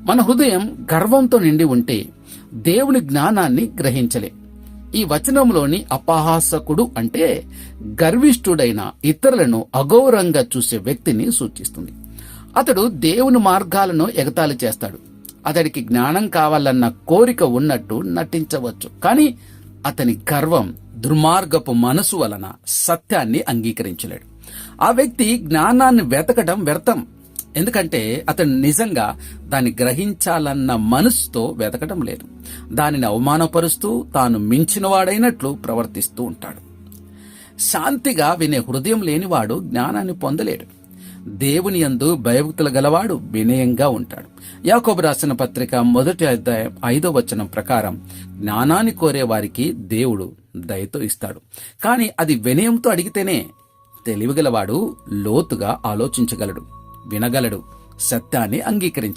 మన హృదయం గర్వంతో నిండి ఉంటే దేవుని జ్ఞానాన్ని గ్రహించలే. ఈ వచనంలోని అపహాసకుడు అంటే గర్విష్ఠుడైన ఇతరులను అగౌరవంగా చూసే వ్యక్తిని సూచిస్తుంది. అతడు దేవుని మార్గాలను ఎగతాళి చేస్తాడు. అతడికి జ్ఞానం కావాలన్న కోరిక ఉన్నట్టు నటించవచ్చు. కానీ అతని గర్వం దుర్మార్గపు మనసు వలన సత్యాన్ని అంగీకరించలేడు. ఆ వ్యక్తి జ్ఞానాన్ని వెతకడం వ్యర్థం. ఎందుకంటే అతను నిజంగా దాన్ని గ్రహించాలన్న మనసుతో వెతకడం లేదు. దానిని అవమానపరుస్తూ తాను మించినవాడైనట్లు ప్రవర్తిస్తూ ఉంటాడు. శాంతిగా వినే హృదయం లేనివాడు జ్ఞానాన్ని పొందలేడు. దేవుని యందు భయభక్తులు గలవాడు వినయంగా ఉంటాడు. యాకోబు రాసిన పత్రిక మొదటి అధ్యాయం ఐదో వచనం ప్రకారం జ్ఞానాన్ని కోరే వారికి దేవుడు దయతో ఇస్తాడు. కానీ అది వినయంతో అడిగితేనే తెలివిగలవాడు లోతుగా ఆలోచించగలడు. వినగలడు. సత్యాన్ని అంగీకరించగలడు